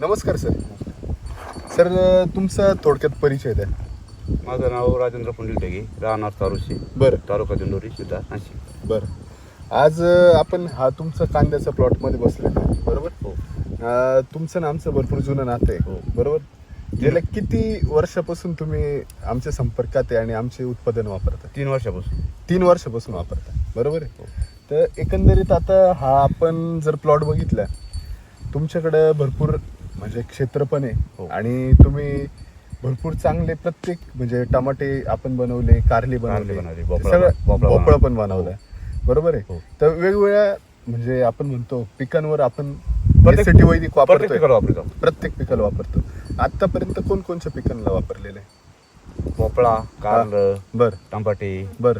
नमस्कार sir. Sir तुमचा थोडक्यात परिचय द्या. माझं नाव राजेंद्र पुंडलिक ढगे राहणार तारुशी बरं. तालुका दिंडोरी जिल्हा नाशिक. बरं. आज आपण हा तुमचा कांद्याचा प्लॉटमध्ये बसलेलो आहे. बरोबर? हो. तुमचं आणि आमचं भरपूर जुनं नातं आहे. हो. बरोबर? गेल्या किती वर्षापासून तुम्ही आमच्या संपर्कात आहे आणि आमचे उत्पादन वापरता? तीन वर्षापासून. तीन वर्षापासून वापरता. बरोबर आहे? तर एकंदरीत आता हा आपण जर प्लॉट बघितला तुमच्याकडं भरपूर म्हणजे क्षेत्र पण आहे. हो. आणि तुम्ही भरपूर चांगले प्रत्येक म्हणजे टमाटे आपण बनवले कारले बनवले सगळं भोपळा भोपळा बनवला. पण बनवलाय बरोबर आहे? हो. तर वेगवेगळ्या म्हणजे आपण म्हणतो पिकांवर आपण प्रत्येक- वैदिक वापरतो. प्रत्येक पिकाला वापरतो. आतापर्यंत कोणकोणत्या पिकांना वापरलेले भोपळा कारलं बर. टमाटे बर.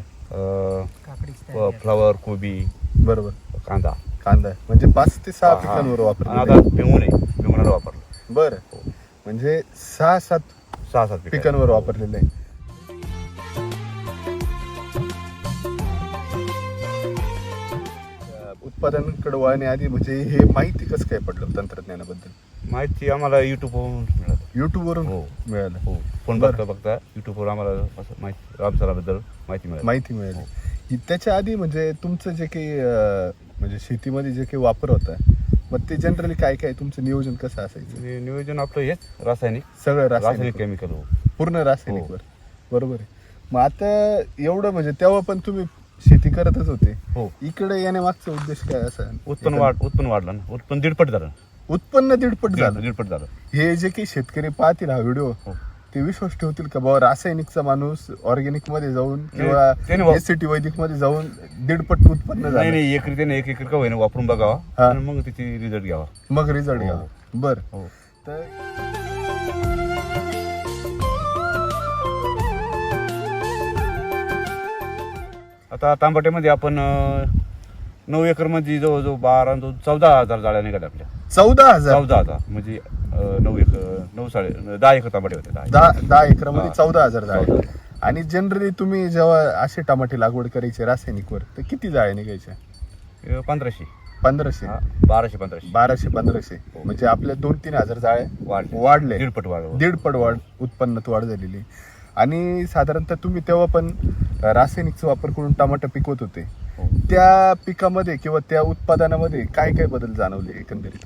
फ्लॉवर कोबी. बरोबर. कांदा. कांदा. म्हणजे पाच ते सहा हा, हा. पिकांवर आता पिंगुणाला वापरलं. बर. म्हणजे सहा सात सहा सात पिकं. पिकांवर वापरलेले आहे. अं, उत्पादनाकडे वळण्याआधी म्हणजे हे माहिती कसं काय पडलं तंत्रज्ञानाबद्दल? माहिती आम्हाला युट्यूबवरून मिळालं. युट्यूब वरून हो. मिळालं. हो. फोन बरं. बघता बघता युट्यूबवर आम्हाला असं माहिती रामसराबद्दल माहिती मिळाली. माहिती मिळाली. हि- त्याच्या आधी म्हणजे तुमचं जे काही अं, म्हणजे शेतीमध्ये जे काही वापर होता मग ते जनरली काय काय तुमचं नियोजन कसं असायचं? नियोजन आपलं हेच रासायनिक. सगळं रासायनिक. रासायनिक केमिकल हो. पूर्ण रासायनिक हो. बरोबर आहे. मग आता एवढं म्हणजे तेव्हा पण तुम्ही शेती करतच होते. हो. इकडे येण्यामागचा उद्देश काय असा? उत्पन्न वाढ उत्पन्न वाढलं ना. उत्पन्न दीडपट झालं. उत्पन्न दीडपट दीड- झालं. दीडपट झालं. हे जे काही शेतकरी पाहतील हा व्हिडिओ. हो. ते विश्वास ठेवतील का? बाबा रासायनिकचा माणूस ऑर्गॅनिकमध्ये जाऊन किंवा एससीटी वैदिकमध्ये जाऊन दीडपट उत्पन्न नाही झालं. नाही एक एकर का होईना वापरून बघावा. हा. आणि मग त्याची रिझल्ट घ्यावा. मग रिझल्ट हो. घ्या बर. हो. तर आता तांबट्यामध्ये आपण अं, नऊ एकरमध्ये जवळजवळ बारा दोन चौदा हजार जाळ्या निघाल्या आपल्या. चौदा हजार? चौदा हजार म्हणजे अं, नऊ एकर नऊ साडे दहा एकर तांबटे होते दहा दहा दहा एकरामध्ये हा. चौदा हजार जाळे. आणि जनरली तुम्ही जेव्हा असे टमाटे लागवड करायचे रासायनिकवर तर किती जाळे निघायचे एकर. पंधराशे. पंधराशे. हा, बाराशे पंधराशे. बाराशे पंधराशे. म्हणजे आपल्या दोन तीन हजार जाळे वाढले. वाढले. दीडपट वाढ दीडपट वाढ उत्पन्नात वाढ झालेली आणि साधारणतः तुम्ही तेव्हा पण रासायनिकचा वापर करून टमाटर पिकवत होते. हो. त्या पिकामध्ये किंवा त्या उत्पादनामध्ये काय काय बदल जाणवले एकंदरीत?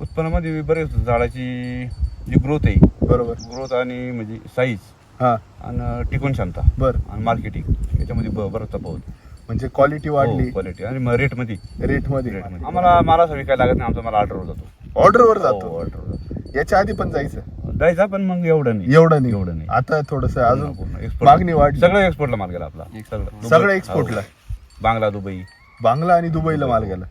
उत्पन्नामध्ये बरेच झाडाची जी ग्रोथ आहे. बरोबर. ग्रोथ आणि म्हणजे साईज हा. आणि टिकून क्षमता बर. आणि मार्केटिंग याच्यामध्ये ब- बराच तफावत म्हणजे क्वालिटी वाढली. क्वालिटी आणि मग रेटमध्ये रेटमध्ये रेटमध्ये आम्हाला मला असं विकायला लागत नाही आमचा मला ऑर्डरवर जातो. ऑर्डरवर हो, जातो. ऑर्डरवर जातो. याच्या आधी पण जायचं? द्यायचा पण मग एवढं नाही. एवढं नाही. एवढं नाही. आता थोडस अजून पूर्ण export. मागणी वाढली. सगळं एक्सपोर्टला माल गेला आपला. सगळं. एक्सपोर्टला हो. बांगला दुबई. बांगला आणि दुबईला माल गेला.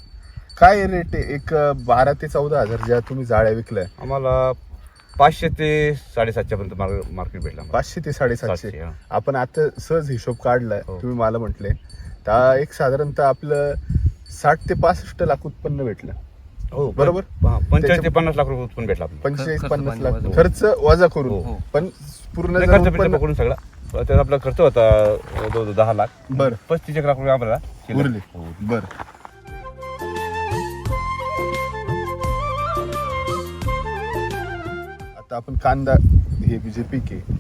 काय रेट आहे? एक अं, बारा ते चौदा हजार ज्या तुम्ही जाळ्या विकल्या. आम्हाला पाचशे ते साडेसातशे पर्यंत मार्केट भेटला आम्हाला. पाचशे ते साडेसातशे. सातशे, हा. आपण आता सहज हिशोब काढलाय. हो. तुम्ही मला म्हटले. तर एक साधारणतः आपलं साठ ते पासष्ट लाख उत्पन्न भेटलं. हो बरोबर? हा, पंचेचाळीस ते त्याच्या- पन्नास लाख रुपये उत्पन्न भेटला आपल्याला पंचेचाळीस खर्च पन्नास पाणी लाख वजा. खर्च वजा करून हो. पण पूर्ण नाही, जर खर्च उत्पन्न पकडून सगळा त्यात आपला खर्च होता अं, जवळजवळ दहा लाख बरं. पस्तीस एक लाख रुपये आपल्याला शिल्लक. उरले हो. बर आता आपण कांदा हे जे पीक आहे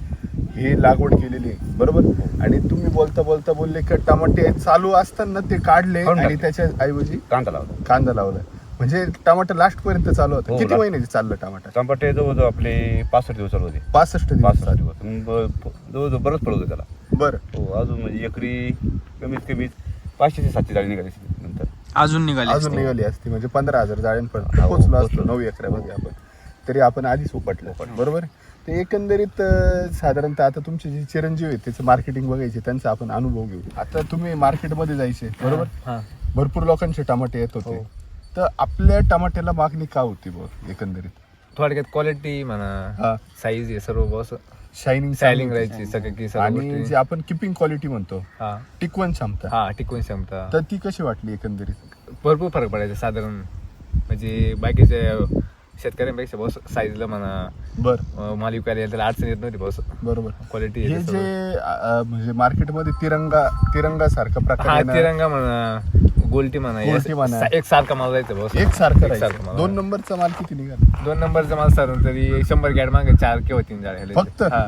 हे लागवड केलेली आहे बरोबर आणि तुम्ही बोलता बोलता बोलले की टमाटे चालू असताना ते काढले काढून आणि टाकले. त्याच्या ऐवजी कांदा लावला कांदा लावला म्हणजे टमाटर लास्ट पर्यंत चालू होतं. हो, किती last. महिन्याचे चाललं टमाटर? टमाटे जवळजवळ आपले पासष्ट दिवस चालू होते. पासष्ट दिवस. पासष्ट चालू दिवस जवळजवळ बरंच पडत होतं त्याला. बरं. हो अजून म्हणजे एकरी कमीत कमी पाचशे ते सातशे जाळी निघाली नंतर. अजून निघाले अजून असते. निघाली असती. म्हणजे पंधरा हजार जाळ्यांपर्यंत हो, पोहोचलो असतो. पोहोचलो. नऊ एकरामध्ये आपण. तरी आपण आधीच उपटलो. बरोबर? ते एकंदरीत अं, साधारणतः आता तुमचे जे चिरंजीव आहेत त्याचं मार्केटिंग बघायचे त्यांचा आपण अनुभव घेऊ. आता तुम्ही मार्केटमध्ये जायचे बरोबर? हा. भरपूर लोकांचे टमाटे येत होते. हो. तर आपल्या टमाट्याला मागणी का होती बघ एकंदरीत? थोडक्यात क्वालिटी म्हणा हा. साईज हे सर्व बस शायनिंग स्टायलिंग राहायची सगळं की सर्व आणि गोष्टी. जे आपण किपिंग क्वालिटी म्हणतो हा. टिकवण क्षमता. हा टिकवून क्षमता. तर ती कशी वाटली एकंदरीत? भरपूर फरक पडायचा साधारण. म्हणजे बाकीच्या शेतकऱ्यांपेक्षा बस साईजला म्हणा बर. अं, माल विकायला यायला त्याला अडचण येत नव्हती बस बरोबर. क्वालिटी हे जे अ, म्हणजे मार्केटमध्ये तिरंगा तिरंगा सारखा प्रकार हा आहे ना, तिरंगा म्हणा गोल्टी म्हणा गोल्टी एक सारखा माल जायचं बस एक सारखं राहायचं माल दोन नंबरचा माल किती निघाला दोन नंबरचा माल सारून तरी शंभर गॅड मागे चार किंवा तीन जाळे. फक्त? हा.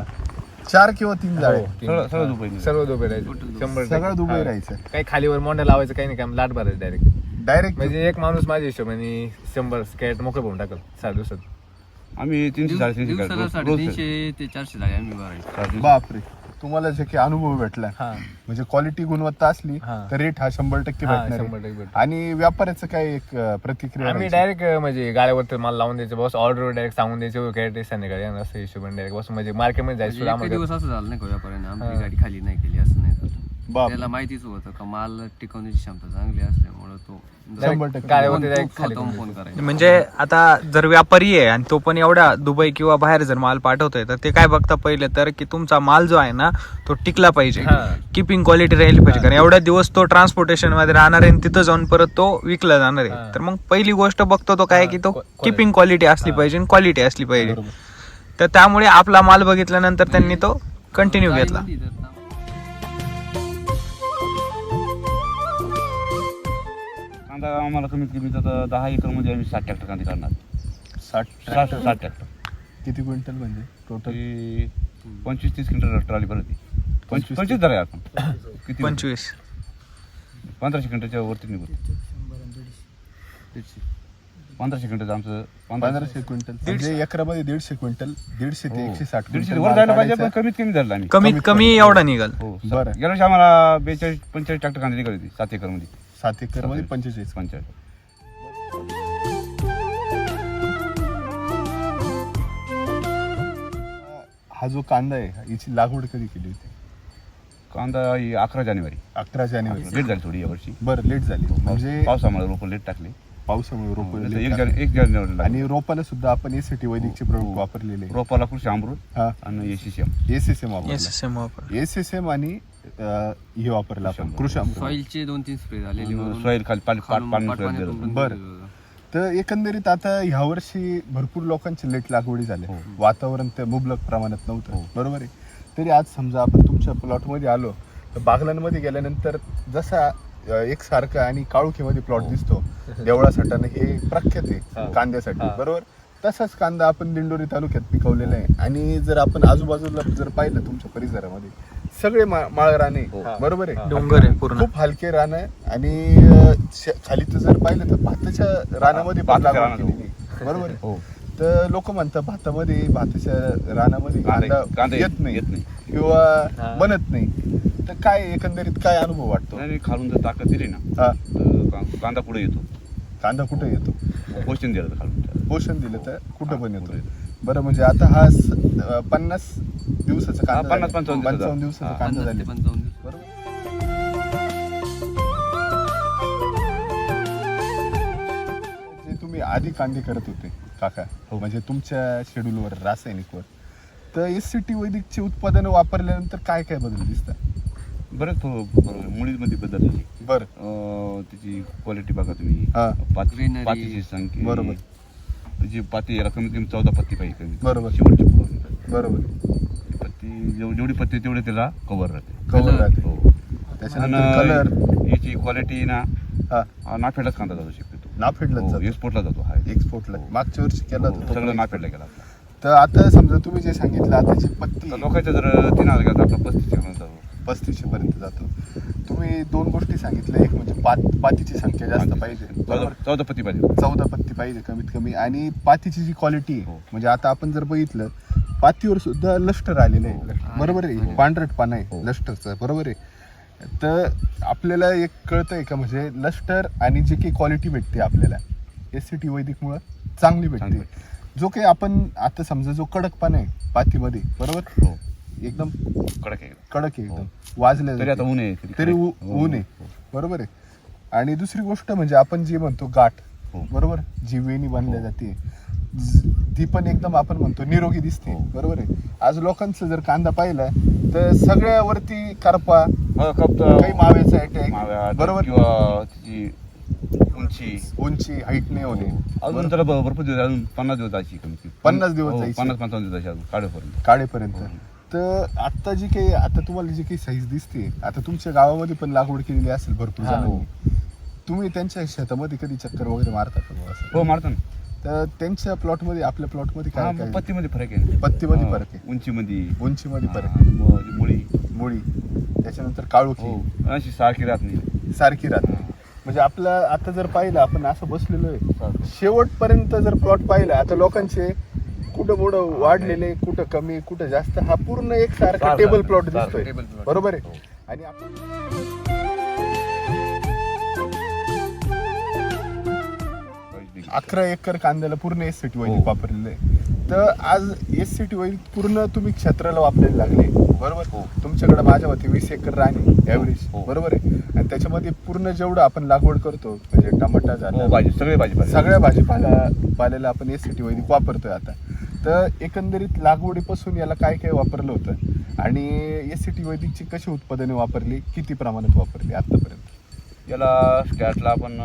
चार किंवा तीन जाळे हो, तीन. सर्व- सर्व. दुबई निघाले. सर्व दुबई राहायचं शंभर सगळं. दुबई हा. राहायचं काही खालीवर मोंडा लावायचं काही नाही काम लाट भरायचं डायरेक्ट डायरेक्ट म्हणजे एक माणूस माझ्या हिशोबाने शंभर स्कॅट मोकळं होऊन टाकल सात दिवसात आम्ही तीनशे साडेतीनशे दिवसाला रोज- रोज साडेतीनशे ते चारशे जागे आम्ही भरायचो साडेतीनशे. बापरे तुम्हाला जे काही अनुभव भेटला हा म्हणजे क्वालिटी गुणवत्ता असली हा. तर रेट हा शंभर टक्के हा, भेटणार आहे. आणि व्यापाऱ्याचं काय एक अं, प्रतिक्रिया आम्ही राहायची? डायरेक्ट म्हणजे गाड्यावरती माल लावून द्यायचे बस ऑर्डर डायरेक्ट सांगून द्यायचे काय संध्याकाळी आणि असं हिशोबाने डायरेक्ट बस म्हणजे मार्केटमध्ये जायचं आम्हाला दिवस असं झालं नाही आमची. गाडी खाली नाही केली असं नाही बाप त्याला माहितीच होतं का माल टिकवण्याची क्षमता चांगली असल्यामुळं तो शंभर टक्के. फोन करायचा म्हणजे आता जर व्यापारी आहे आणि तो पण एवढा दुबई किंवा बाहेर जर माल पाठवतोय तर ते काय बघता पहिले तर की तुमचा माल जो आहे ना तो टिकला पाहिजे हा. किपिंग क्वालिटी राहिली पाहिजे कारण एवढ्या दिवस तो ट्रान्सपोर्टेशनमध्ये राहणार आहे आणि तिथं जाऊन परत तो विकला जाणार आहे हा. तर मग पहिली गोष्ट बघतो तो काय की तो किपिंग क्वालिटी असली. पाहिजे आणि क्वालिटी असली पाहिजे. तर त्यामुळे आपला माल बघितल्यानंतर त्यांनी तो कंटिन्यू घेतला कांदा आम्हाला कमीत कमी आता दहा एकरमध्ये आम्ही साठ ट्रॅक्टर कांदे काढणार. साठ साठ साठ ट्रॅक्टर? किती क्विंटल म्हणजे? टोटल तरी पंचवीस तीस क्विंटल ट्रॉली भरत पंचवीस- पंचवीस पंचवीस धरा आपण किती पंचवीस. पंधराशे क्विंटलच्या वरती निघून. पंधराशे क्विंटलचं आमचं पंधराशे क्विंटल. म्हणजे एकरामध्ये दीडशे क्विंटल दीडशे ते हो. एकशे साठ दीडशे क्विंटल वर जायला पाहिजे पण. कमीत कमी धरला आम्ही. कमीत कमी कमी. एवढा निघाल. हो. बरं. गेल्या वर्षी आम्हाला बेचाळीस पंचेचाळीस ट्रॅक्टर कांदे निघाली होती सात एकरमध्ये सात एकरमध्ये पंचेचाळीस पंचाळीस हा जो कांदा आहे याची लागवड कधी केली होती? कांदा ही अकरा जानेवारी. अकरा जानेवारी. लेट झाली थोडी यावर्षी बरं लेट झाली. म्हणजे पावसामुळे रोप लेट टाकले. पावसामुळे रोप एक जाने एक जानेवारी आणि रोपाला सुद्धा आपण एसीटी वैदिकचे प्रोडक्ट वापरलेले आहे. रोपाला कृषी अमृत हा. आणि ACCM S S M Yes, वापरला. Same वापर. एस एस एम आणि हे वापरलं आपण कृषी सॉईलचे दोन तीन स्प्रे झालेले वरून सॉईल खाली पाणी खालून पाणी पाटपाण्यातून पण बरं. दिलेलं होतं. तर एकंदरीत आता ह्या वर्षी भरपूर लोकांचे लेट लागवडी झाल्या हो. वातावरण त्या मुबलक प्रमाणात नव्हतं हो. बरोबर आहे तरी आज समजा आपण तुमच्या प्लॉटमध्ये आलो तर बागलांमध्ये गेल्यानंतर जसा अं, एकसारखा आणि काळुखीमध्ये प्लॉट दिसतो देवळा सटाने हे प्रख्यात आहे हा. कांद्यासाठी हा. बरोबर तसाच कांदा आपण दिंडोरी तालुक्यात पिकवलेला आहे आणि जर आपण आजूबाजूला जर पाहिलं तुमच्या परिसरामध्ये सगळे मा- माळ राणे. हो. बरोबर आहे? डोंगर आहे पूर्ण. खूप हलके रान आहे आणि अं, श- खाली तर जर पाहिलं तर भाताच्या रानामध्ये भाताच्या लागवड केलेली आहे. बरोबर आहे? हो. तर लोक म्हणतात भातामध्ये भाताच्या रानामध्ये कांदा- कांदा कांदा येत नाही येत नाही. किंवा हा. बनत नाही. तर काय एकंदरीत काय अनुभव वाटतो? खालून जर ताकद दिली ना हा. तर का- कांदा पुढे येतो. कांदा कुठे येतो? पोषण दिलं तर खालून. पोषण दिलं तर कुठं पण येतो. बरं म्हणजे आता हा स- पन्नास दिवसाचा कांदा हा, पन्नास-. पंचावन्न दिवसाचा. पंचावन्न दिवसाचा हा. कांदा झाले ते पंचावन्न दिवस. बरोबर जे तुम्ही आधी कांदे करत होते काका हो. म्हणजे तुमच्या शेड्यूलवर रासायनिकवर तर एस सी टी वैदिकची उत्पादनं वापरल्यानंतर काय काय बदल दिसतात बरंच थोडं मुळीमध्ये बदल झाली बर अं, त्याची क्वालिटी बघा तुम्ही हा. पाती Greenery. पातीची संख्या बरोबर. जी पाती याला कमीत कमी चौदा पत्ती पाहिजे कमी बरोबर. शेवटची. बरोबर पत्ती जेव- जेवढी पत्ती तेवढे त्याला कव्हर राहते कवर Colour. राहते हो त्याच्यानंतर कलर आणि याची क्वालिटी ना हा हा, नाफेडलाच कांदा जातो शक्यतो नाफेडलाच हो, जातो एक्सपोर्टला जातो हा एक्सपोर्टला हो. मागच्या वर्षी केला हो, होता तो सगळं नाफेडला. गेला आपला. तर आता समजा तुम्ही जे सांगितलं आताची पत्ती तर लोकांच्या जर तीन हजार तर आपला पस्तीस पर्यंत जातो पस्तीसशे पर्यंत जातो. तुम्ही दोन गोष्टी सांगितल्या. एक म्हणजे पात पातीची संख्या जास्त पाहिजे. चौदा बरोबर? चौदा पत्ती पाहिजे. चौदा पत्ती पाहिजे कमीत कमी. आणि पातीची जी क्वालिटी आहे हो. म्हणजे आता आपण जर बघितलं पातीवर सुद्धा लष्टर आलेलं आहे. हो. बरोबर आहे. आहे. पांढरट पान आहे. हो. लष्टरचं बरोबर आहे? तर आपल्याला एक कळतंय का म्हणजे लष्टर आणि जी काही क्वालिटी भेटते आपल्याला एस सी टी वैदिकमुळं चांगली चांगली भेटते. जो काही आपण आता समजा जो कडक पान आहे पातीमध्ये बरोबर? हो. एकदम कडक आहे कडक आहे एकदम वाजल्या तरी आता. ऊन आहे तरी तरी ऊ- हो, ऊन आहे हो. बरोबर आहे आणि दुसरी गोष्ट म्हणजे आपण जी म्हणतो गाठ हो. बरोबर जी वेणी बांधल्या हो. जाते ज- ती पण एकदम आपण म्हणतो निरोगी दिसते हो. बरोबर आहे आज लोकांचं जर कांदा पाहिला तर सगळ्यावरती करपा हो, कप काही माव्याचा अटॅक बरोबर किंवा उंची उंची हाईट नाही होणे अजून बरोबर? त्याला भ- भरपूर दिवस अजून पन्नास दिवस जायची कमी कमी. पन्नास दिवस हो, जायची. पन्नास पंचावन्न दिवस जायची अजून काढेपर्यंत काढेपर्यंत हो. तर आता जी काही आता तुम्हाला जी काही साईज दिसते आता तुमच्या गावामध्ये पण लागवड केलेली असेल भरपूर हा. जणांनी. तुम्ही त्यांच्या शेतामध्ये कधी चक्कर वगैरे मारता का बुवा असं? हो मारतो ना. तर त्यांच्या प्लॉटमध्ये आपल्या प्लॉटमध्ये हा काय? मग काय पत्तीमध्ये फरक आहे. पत्तीमध्ये हा, फरक आहे. उंचीमध्ये. उंचीमध्ये फरक हा, आहे. मग मुळी. मुळी. त्याच्यानंतर काळोखी हो अशी सारखी राहत नाही. सारखी राहते म्हणजे आपलं आता जर पाहिलं आपण असं बसलेलो आहे. शेवटपर्यंत जर प्लॉट पाहिला आता लोकांचे कुठं मोठं वाढलेले कुठं कमी कुठं जास्त हा पूर्ण एक सारखा टेबल प्लॉट दिसतोय. plot. बरोबर आहे? आणि आपण अकरा एकर कांद्याला पूर्ण एस सिटी वैदिक हो. वापरलेलं आहे. तर आज एस सिटी वैदिक पूर्ण तुम्ही क्षेत्राला वापरायला लागले. बरोबर? हो. तुमच्याकडे माझ्या मते वीस एकर राहणे ॲव्हरेज हो. बरोबर आहे? आणि त्याच्यामध्ये पूर्ण जेवढं आपण लागवड करतो म्हणजे टमाटा हो झाला भाजी सगळे भाजी सगळ्या भाजीपाला पाल्याला आपण एस सिटी वैदिक वापरतोय आता. तर एकंदरीत लागवडीपासून याला काय काय वापरलं होतं? आणि एस सिटी वैदिकची कशी उत्पादने वापरली? किती प्रमाणात वापरली आतापर्यंत? याला स्टॅटला आपण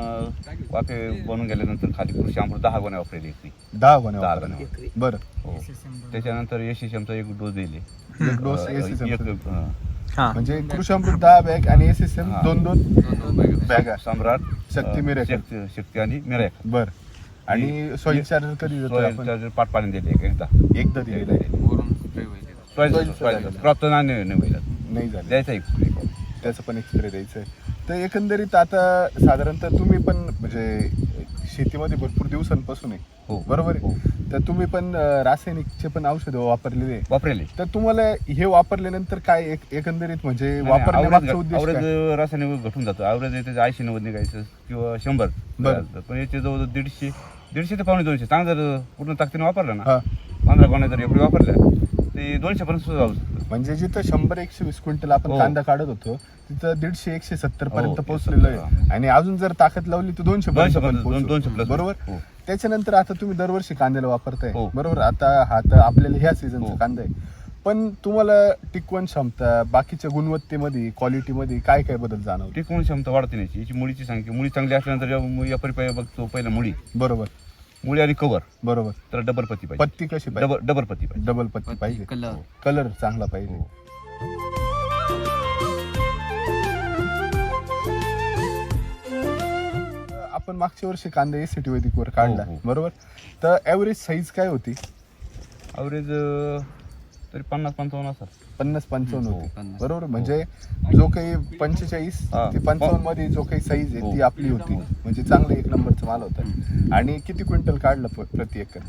वाफे बनवून गेल्यानंतर खाली कृषी अमृत दहा गोण्या वापरली होती. दहा गोण्या दहा वापरल्या. गोण्या. बरं. हो. त्याच्यानंतर एसीसीएमचा एक डोस दिले. एक डोस एक, अं, हा. म्हणजे कृषी अमृत दहा बॅग आणि एस एस एम हा. दोन दोन बॅगा. सम्राट शक्ती मिरॅकल. शक्ती शक्ती आणि मिरॅक बर. आणि सॉइल चार्जर कधी देतो आपण? पाठ पाणी दिले एक एकदा. एकदा दिलेलं आहे वरून spray व्हायचे. नाही नाही व्हायला. नाही झालं. द्यायचा एक. त्याचं पण एक्सरे द्यायचं आहे. तर एकंदरीत आता साधारणतः तुम्ही पण म्हणजे शेतीमध्ये भरपूर दिवसांपासून आहे. हो. बरोबर हो. आहे तर तुम्ही पण अं, रासायनिकचे पण औषधं वापरलेले आहे. वापरेले तर तुम्हाला हे वापरल्यानंतर काय एक एकंदरीत म्हणजे वापरण्यामागचा उद्देश काय? आवरेज रासायनिक घटून जातो. आवरेज त्याचं ऐंशी नव्वद निघायचं किंवा शंभर बरं. पण याचे जवळ दीडशे दीडशे ते पावणे दोनशे चांगलं जर पूर्ण ताकदीने वापरलं ना हा पंधरा गोण्या जर एवढी वापरल्या ते दोनशे पर्यंत सुद्धा जाऊ शकतं म्हणजे जिथं शंभर एकशे वीस क्विंटल आपण हो. कांदा काढत होतो तिथं दीडशे एकशे सत्तर पर्यंत हो, पोहोचलेलं आहे. आणि अजून जर ताकद लावली तर दोनशे पर्यंत दोनशे पण पर्यंत. दोनशे plus. बरोबर हो. त्याच्यानंतर आता तुम्ही दरवर्षी कांद्याला वापरताय हो. बरोबर आता हा तर आपल्याला ह्या सीझनचा हो. कांदा आहे पण तुम्हाला टिकवण क्षमता बाकीच्या गुणवत्तेमध्ये क्वालिटीमध्ये काय काय बदल जाणवते टिकवून क्षमता वाढते नाही याची मुळीची संख्या मुळी चांगली असल्यानंतर जेव्हा या परिपाय बघतो पहिला मुळी बरोबर मुळी आणि कवर बरोबर. तर डबल पत्ती पाहिजे. पत्ती कशी पाहिजे? डबल डबल पत्ती पाहिजे. डबल पत्ती पत्ती, पाहिजे. कलर कलर चांगला पाहिजे. हो. आपण मागच्या वर्षी कांदा एस सिटी वैदिक वर काढला. हो, हो. बरोबर? तर ऍव्हरेज साईज काय होती? अवरेज तरी पन्नास पंचावन्न असतात पन्नास पंचावन्न हो, होती पन्नास. बरोबर? म्हणजे जो काही पंचेचाळीस हा. ते पंचावन्नमध्ये जो काही साईज आहे हो. ती आपली होती. म्हणजे चांगलं एक नंबरचा माल होता. आणि किती क्विंटल काढलं प- प्रति एकर?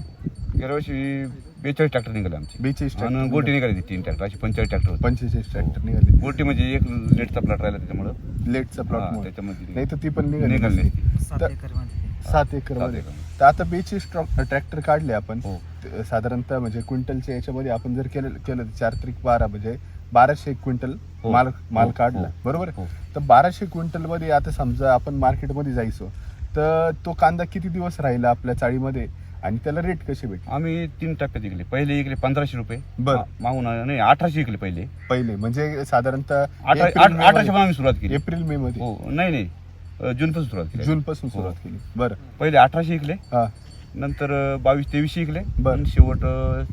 गेल्या वर्षी बेचाळीस ट्रॅक्टर निघाले आमचे. बेचाळीस आणि ट्रॅक्टर गोटी निघाली. तीन ट्रॅक्टर. अशी पंचेचाळीस ट्रॅक्टर होते. पंचेचाळीस ट्रॅक्टर निघाले. गोटी म्हणजे एक लेटचा प्लॉट राहिला त्याच्यामुळं. लेटचा हा, प्लॉट त्याच्यामध्ये. नाही तर ती पण निघाली निघाली नसती. नाही. तर- सात एकरमध्ये एकर. तर आता बेचाळीस ट्रॅक्टर काढले आपण हो. त- साधारणतः म्हणजे क्विंटलच्या याच्यामध्ये आपण जर केलं केलं तर चार त्रिक बारा म्हणजे बाराशे एक क्विंटल हो. माल माल हो. काढला हो. बरोबर हो. तर बाराशे क्विंटलमध्ये आता समजा आपण मार्केटमध्ये जायचो तर तो कांदा किती दिवस राहिला आपल्या चाळीमध्ये आणि त्याला रेट कसे भेटले आम्ही तीन टप्प्यात विकले पहिले विकले पंधराशे रुपये बरं. मा- मागून नाही अठराशे विकले पहिले पहिले म्हणजे साधारणतः अठरा- एप्रिल आठ- मे अठराशे आम्ही सुरुवात केली एप्रिल मे मध्ये हो नाही नाही जून पासून सुरुवात केली. जून पासून हो. सुरुवात केली. बरं. पहिले अठराशे विकले हा. नंतर बावीस तेवीसशे विकले बरं. आणि शेवट अं,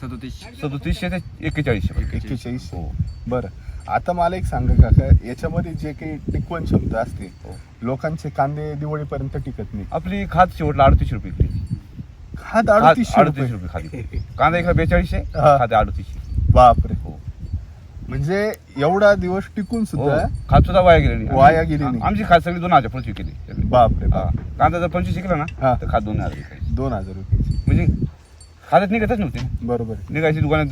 सदोतीस सदोतीसशे ते एक्केचाळीसशे एक्केचाळीस हो. बरं. आता मला एक सांगा काका याच्यामध्ये जे काही टिकवण क्षमता असते हो. लोकांचे कांदे दिवाळीपर्यंत टिकत नाही. आपली खात शेवटला अडतीसशे रुपये विकली खात अडतीसशे रुपये. रुपये खाली कांदा एका बेचाळीसशे हा. खाते अडतीसशे. बापरे. हो म्हणजे एवढा दिवस टिकून हो. सुद्धा खात सुद्धा वाया गेले नाही. वाया गेली नाही. आमची खात सगळी दोन हजार पुढची केली. बापरे हा. बाप कांदा जर पंचवीस विकला हा. ना तर खात दोन हजार दोन हजार रुपये म्हणजे खात्यात निघतच नव्हते बरोबर. निघायची दुकानात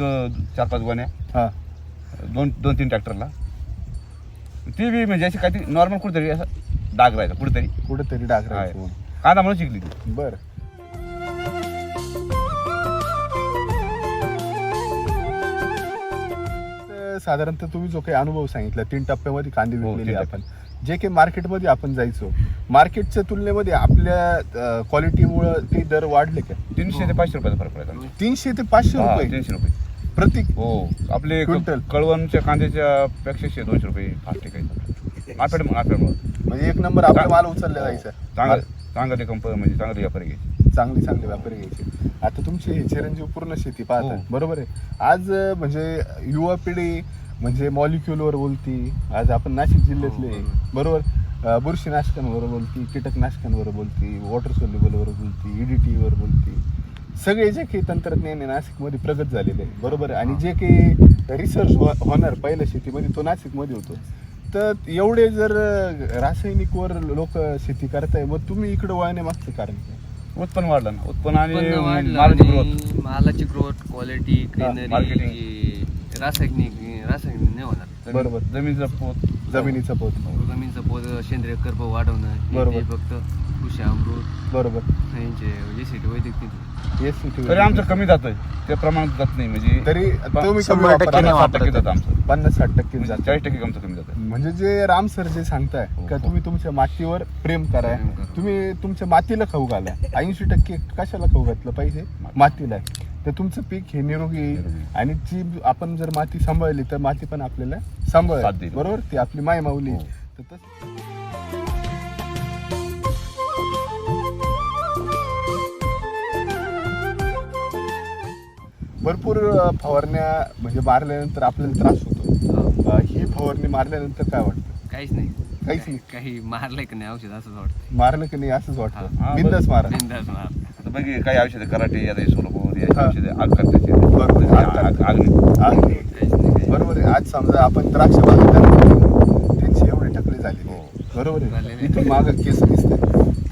चार पाच हा. दोन दोन तीन ट्रॅक्टरला. ती बी म्हणजे अशी काहीतरी नॉर्मल कुठेतरी असं डाग राहायचा कुठेतरी. कुठेतरी डाग राहायचं. कांदा म्हणून शिकली ती. बर. साधारणतः तुम्ही जो काही अनुभव सांगितला तीन टप्प्यामध्ये कांदे हो, विकलेले आपण. जे काही मार्केटमध्ये आपण जायचो मार्केटच्या तुलनेमध्ये आपल्या क्वालिटीमुळे ते दर वाढले का? तीनशे ते पाचशे रुपयाचा फरक पडायचा तीनशे ते पाचशे हा, रुपये. तीनशे रुपये. प्रति हो आपले क्विंटल. कळवणच्या कांद्याच्या पेक्षा दोनशे रुपये फास्ट टिकायचं मार्केट म्हणजे एक नंबर आपला माल उचलला जायचा. चांगलं चांगले कंपनी म्हणजे चांगले व्यापारी घ्यायचे. चांगली चांगली व्यापारी घ्यायचे. आता तुमची हे चिरंजीव पूर्ण शेती पाहतात. हो. बरोबर आहे. आज अं, म्हणजे युवा पिढी म्हणजे मॉलिक्युलवर बोलती. आज आपण नाशिक जिल्ह्यातले हो, बरोबर. अं, बुरशीनाशकांवर बोलती कीटकनाशकांवर बोलती वॉटर सोल्युबलवर बोलती ईडीटीवर बोलती. सगळे जे काही तंत्रज्ञान आहे नाशिकमध्ये प्रगत झालेले आहे. बरोबर आहे. आणि जे काही रिसर्च होणार पहिल्या शेतीमध्ये तो नाशिकमध्ये होतो. तर एवढे जर अं, रासायनिकवर लोक शेती करताय मग तुम्ही इकडे वळण्यामागचं कारण काय? उत्पन्न वाढलं ना. उत्पन्न आणि वाढलं मालाची ग्रोथ. मालाची ग्रोथ क्वालिटी marketing. ग्रीनरी रासायनिक रासायनिक नाही होणार. बरोबर. जमिनीचा पोत जमिनीचा पोत. जमीनचा पोत सेंद्रिय कर्ब वाढवणं हे बरोबर. ते फक्त कृषी अमृत. बरोबर. यांचे एसिड वैदिक तिथे येस तरी आमचं कमी जातंय. ते प्रमाणात जात नाही. म्हणजे तरी तुम्ही कमी शंभर टक्के नाही पन्नास साठ टक्के वापरत. जातं आमचं. पन्नास साठ टक्के म्हणजे जातं. चाळीस टक्के आमचं कमी जातं म्हणजे जे राम सर जे सांगताय हो, का हो. तुम्ही तुमच्या मातीवर प्रेम करा प्रेम करा. तुम्ही तुमच्या मातीला खाऊ घाला ऐंशी टक्के कशाला खाऊ घातलं पाहिजे मातीला तर तुमचं पीक हे निरोगी येईल निरोगी. आणि जी आपण जर माती सांभाळली तर माती पण आपल्याला सांभाळ देईल. बरोबर ती आपली माय माऊली हो. तर तसं- भरपूर अ, फवारण्या म्हणजे मारल्यानंतर आपल्याला त्रास होतो फवारणी मारल्यानंतर काय वाटतं? काहीच नाही. काहीच नाही. काही मारलंय का नाही औषध असंच वाटतं. मारलं की नाही असंच वाटतं? बिंदच मारा. बिनधास्त मार. आता बघ काही औषधं कराटे आता सोलापूर याची हा. औषधं आग करते बरोबर. आग. काहीच नाही काही बरोबर आहे. आज समजा आपण द्राक्ष बागेत त्यांची एवढी टकली झाली हो. बरोबर आहे. इथून माग केस दिसते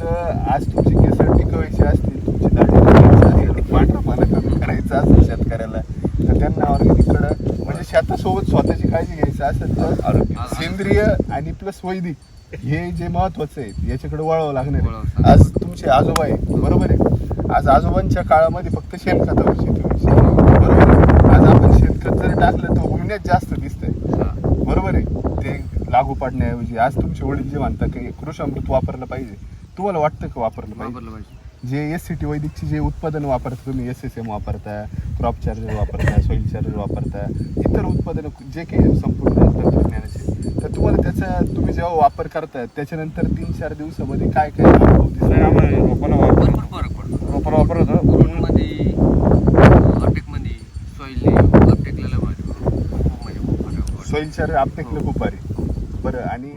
तर आज तुमची केस टिकवायची असतील तुमची दाढी टिकवायची असेल पांढरपणा कमी करायचा असेल शेतकऱ्याला तर त्यांना म्हणजे शेतासोबत स्वतःची काळजी घ्यायची असेल तर आरोग्य. सेंद्रिय आणि प्लस वैदिक हे जे महत्वाचं आहे याच्याकडे वळावं लागणार आहे. आज तुमचे आजोबा आहे बरोबर आहे? आज आजोबांच्या काळामध्ये फक्त शेणखतावर शेती बरोबर आहे? आज आपण शेणखत जर टाकलं तर उमण्यात जास्त दिसतंय. बरोबर आहे? ते लागू पाडण्याऐवजी आज तुमचे वडील जे म्हणतात की कृषामृत वापरलं पाहिजे. तुम्हाला वाटतं का वापरलं पाहिजे. जे एस सी टी वैदिकची जे उत्पादन वापरता तुम्ही एस एस एम वापरता क्रॉप चार्जर वापरता सॉईल चार्जर वापरता इतर उत्पादनं जे काही संपूर्ण तंत्रज्ञानाचे. तर तुम्हाला त्याचा तुम्ही जेव्हा वापर करता त्याच्यानंतर तीन चार दिवसामध्ये काय काय रोपाला वापर रोपाला होतं. मध्ये सॉईलने. सॉईल चार्जर आपटेकलं खूप भारी. बरं आणि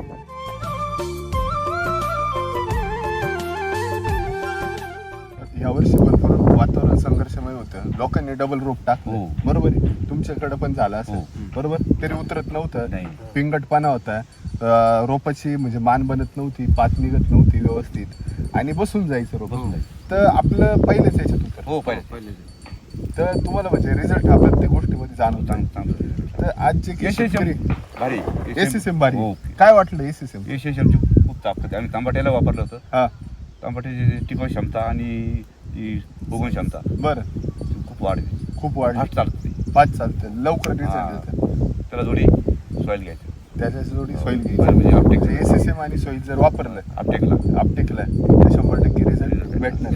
यावर्षी भरपूर वातावरण संघर्षमय होतं. लोकांनी डबल रोप टाकलं. हो. बरोबर आहे. तुमच्याकडे पण झालं असं. हो. बरोबर? तरी उतरत नव्हतं. नाही. पिंगटपणा होता. रोपाची म्हणजे मान बनत नव्हती पात निघत नव्हती व्यवस्थित. आणि बसून जायचं रोप. तर आपलं पहिलेच याच्यात उतर हो पाहिजे पहिले. तर तुम्हाला म्हणजे रिझल्ट हा प्रत्येक गोष्टीमध्ये जाणवतो. तर आज जे भारी एस एस एम भारी. हो. काय वाटलं S S M S S एमची खूप ताकद. आम्ही तांबाट्याला वापरलं होतं. हा. तांबाट्याची टिकवण क्षमता आणि ती फुगवण क्षमता बरं. ती खूप वाढली. खूप वाढली. फास्ट चालते. पाच चालतं. लवकर हा. रिझल्ट त्याला जोडी सॉईल घ्यायची. त्याच्या जोडी सॉईल बरं, घ्यायची. म्हणजे अपटेक एस एस एम आणि सॉईल जर वापरलं अपटेकला आपटेकला तर शंभर टक्के रिझल्ट भेटणार.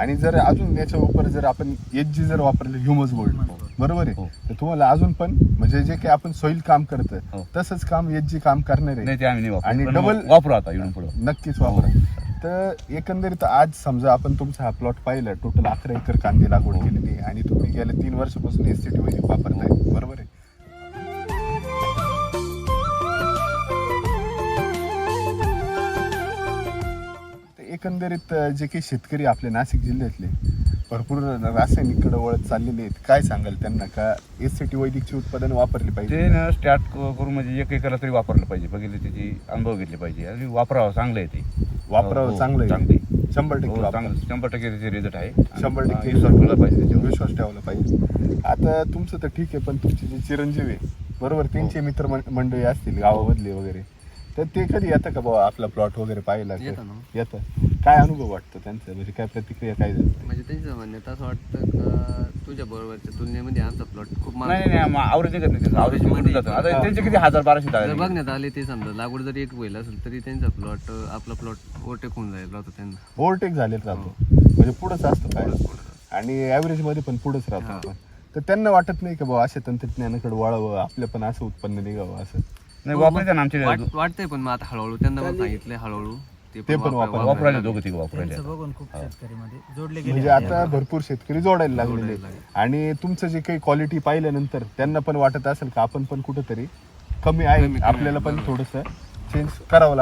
आणि जर अजून याच्या उपर जर आपण एच जी जर वापरलं ह्युमस गोल्ड बरोबर आहे? हो. तर तुम्हाला अजून पण म्हणजे जे काही आपण सॉईल काम करतं हो. तसंच काम एच जी काम करणार. आहे नाही ते आम्ही नाही वापरत. आणि पण double- वापरू आता इकडून पुढं. नक्कीच वापरा. तर एकंदरीत आज समजा आपण तुमचा हा प्लॉट पाहिला टोटल अकरा एकर कांदे लागवड हो. केलेली आहे आणि तुम्ही गेल्या तीन वर्षापासून एस सी टी वापरताय. बरोबर आहे? तर एकंदरीत जे काही शेतकरी आपले नाशिक जिल्ह्यातले भरपूर रासायनिककडे वळत चाललेले आहेत. काय सांगाल त्यांना? का एस सी टी वैदिकची उत्पादन वापरली ते पाहिजे ना स्टार्ट करून म्हणजे एक एकाला तरी वापरलं पाहिजे. बघितलं त्याची अनुभव घेतले पाहिजे. आणि वापरावं चांगलं आहे ते. वापरावं हो, चांगलं चांगलं आहे. आहे. शंभर टक्के हो, वापरा. चांगलं. शंभर टक्के त्याचे रिझल्ट आहे. शंभर टक्के विश्वास ठेवला पाहिजे त्याच्यावर. विश्वास ठेवला पाहिजे. आता तुमचं तर ठीक आहे पण तुमचे जे चिरंजीव आहे बरोबर? त्यांचे मित्र मं- मंडळी असतील गावामधले वगैरे. तर ते कधी येतं का बाबा आपला प्लॉट वगैरे पाहिला? येतं ना. येतं. काय अनुभव वाटतो त्यांचा? म्हणजे काय प्रतिक्रिया काय देतात? म्हणजे त्यांचं म्हणण्यात असं वाटतं का तुझ्या बरोबरच्या तुलनेमध्ये आमचा प्लॉट खूप नाही महाग नाही नाही आवरेज निघत नाही त्यांचं आवरेज जातं आता त्यांचे किती हजार बाराशे जर बघण्यात आले ते समजा लागवड जरी एक होईल असेल तरी त्यांचा प्लॉट आपला प्लॉट ओव्हरटेक होऊन जाईल राहतो त्यांना ओव्हरटेक झालेत राहतो. म्हणजे पुढंच असतं काय. आणि ऍव्हरेजमध्ये पण पुढंच राहतो हा. आपण. तर त्यांना वाटत नाही का बाबा अशा तंत्रज्ञानाकडे वळावं आपलं पण असं उत्पन्न निघावं असं? नाही वापरायचं ना आमचे वाट- वाटतंय पण मग आता हळूहळू त्यांना पण सांगितलंय हळूहळू. ते पण वापरा- वापरा. वापरायला दोघं तिघं वापरायला त्यांचं बघून खूप शेतकरीमध्ये जोडले गेले म्हणजे आता भरपूर शेतकरी जोडायला लागलेले. आणि तुमचं जे काही क्वालिटी पाहिल्यानंतर त्यांना पण वाटत असेल का आपण पण कुठंतरी कमी आहे आपल्याला पण. थोडस चेंज करावं.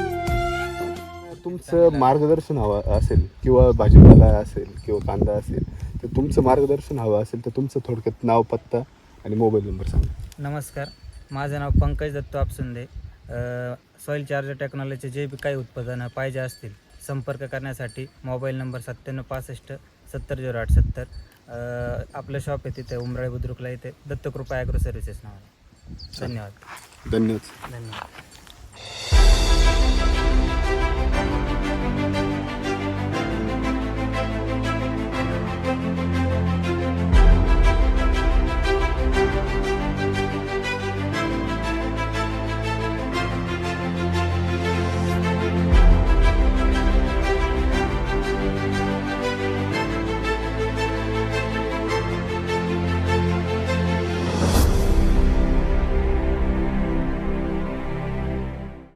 तर तुमचं मार्गदर्शन हवं असेल किंवा भाजीपाला असेल किंवा कांदा असेल तर तुमचं मार्गदर्शन हवं असेल तर तुमचं थोडक्यात नाव पत्ता आणि मोबाईल नंबर सांगा नमस्कार माझं नाव पंकज दत्त आपसुंदे. सॉईल चार्जर टेक्नॉलॉजीचे जे बी काही उत्पादनं पाहिजे असतील संपर्क करण्यासाठी मोबाईल नंबर सत्त्याण्णव पासष्ट सत्तर झिरो आठ सत्तर. आपलं शॉप आहे तिथे उमराळे बुद्रुकला इथे. दत्तकृपा ॲग्रो सर्व्हिसेस नावाने. धन्यवाद. धन्यवाद. धन्यवाद.